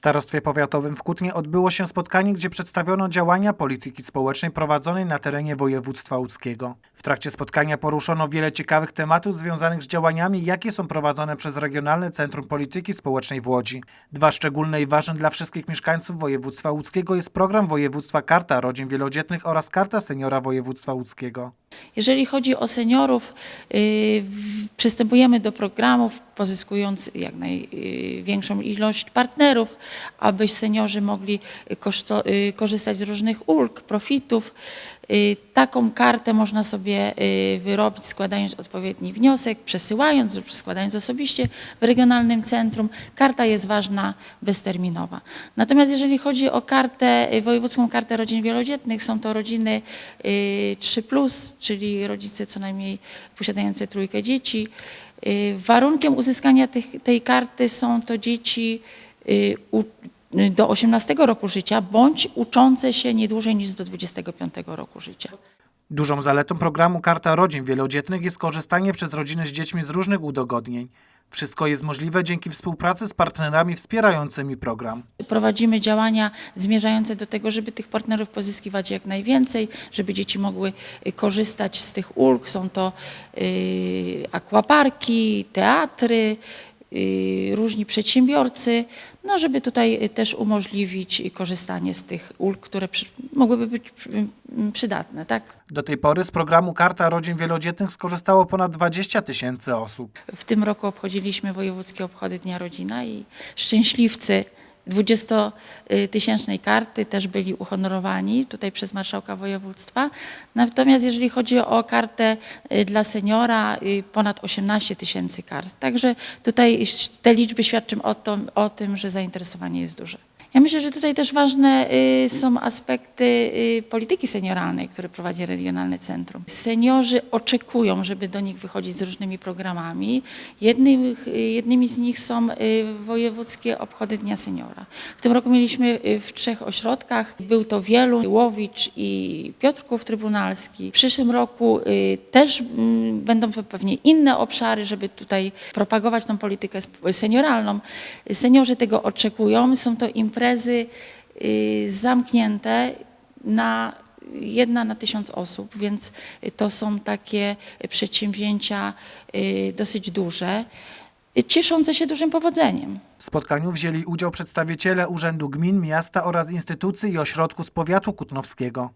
Starostwie Powiatowym w Kutnie odbyło się spotkanie, gdzie przedstawiono działania polityki społecznej prowadzonej na terenie województwa łódzkiego. W trakcie spotkania poruszono wiele ciekawych tematów związanych z działaniami, jakie są prowadzone przez Regionalne Centrum Polityki Społecznej w Łodzi. Dwa szczególne i ważne dla wszystkich mieszkańców województwa łódzkiego jest program województwa Karta Rodzin Wielodzietnych oraz Karta Seniora Województwa łódzkiego. Jeżeli chodzi o seniorów, y, przystępujemy do programów, pozyskując jak największą ilość partnerów, aby seniorzy mogli y, korzystać z różnych ulg, profitów. Y, Taką kartę można sobie y, wyrobić, składając odpowiedni wniosek, przesyłając lub składając osobiście w regionalnym centrum. Karta jest ważna, bezterminowa. Natomiast jeżeli chodzi o kartę, y, wojewódzką kartę rodzin wielodzietnych, są to rodziny y, 3+, czyli rodzice co najmniej posiadający trójkę dzieci. Warunkiem uzyskania tej karty są to dzieci do 18 roku życia bądź uczące się nie dłużej niż do 25 roku życia. Dużą zaletą programu Karta Rodzin Wielodzietnych jest korzystanie przez rodziny z dziećmi z różnych udogodnień. Wszystko jest możliwe dzięki współpracy z partnerami wspierającymi program. Prowadzimy działania zmierzające do tego, żeby tych partnerów pozyskiwać jak najwięcej, żeby dzieci mogły y, korzystać z tych ulg. Są to y, akwaparki, teatry, y, różni przedsiębiorcy, no żeby tutaj też umożliwić korzystanie z tych ulg, które przy, mogłyby być y, przydatne, tak? Do tej pory z programu Karta Rodzin Wielodzietnych skorzystało ponad 20 tysięcy osób. W tym roku obchodziliśmy wojewódzkie obchody Dnia Rodzina i szczęśliwcy 20-tysięcznej karty też byli uhonorowani tutaj przez marszałka województwa. Natomiast jeżeli chodzi o kartę y, dla seniora, y, ponad 18 tysięcy kart. Także tutaj te liczby świadczą o, to, o tym, że zainteresowanie jest duże. Ja myślę, że tutaj też ważne y, są aspekty y, polityki senioralnej, które prowadzi Regionalne Centrum. Seniorzy oczekują, żeby do nich wychodzić z różnymi programami. Jednym, jednymi z nich są y, wojewódzkie obchody Dnia Seniora. W tym roku mieliśmy y, w trzech ośrodkach. Był to Wielu, Łowicz i Piotrków Trybunalski. W przyszłym roku y, też będą to pewnie inne obszary, żeby tutaj propagować tą politykę senioralną. Seniorzy tego oczekują. Są to imprezy y, zamknięte na jedna na tysiąc osób, więc to są takie przedsięwzięcia y, dosyć duże, cieszące się dużym powodzeniem. W spotkaniu wzięli udział przedstawiciele Urzędu Gmin, Miasta oraz instytucji i ośrodków z powiatu kutnowskiego.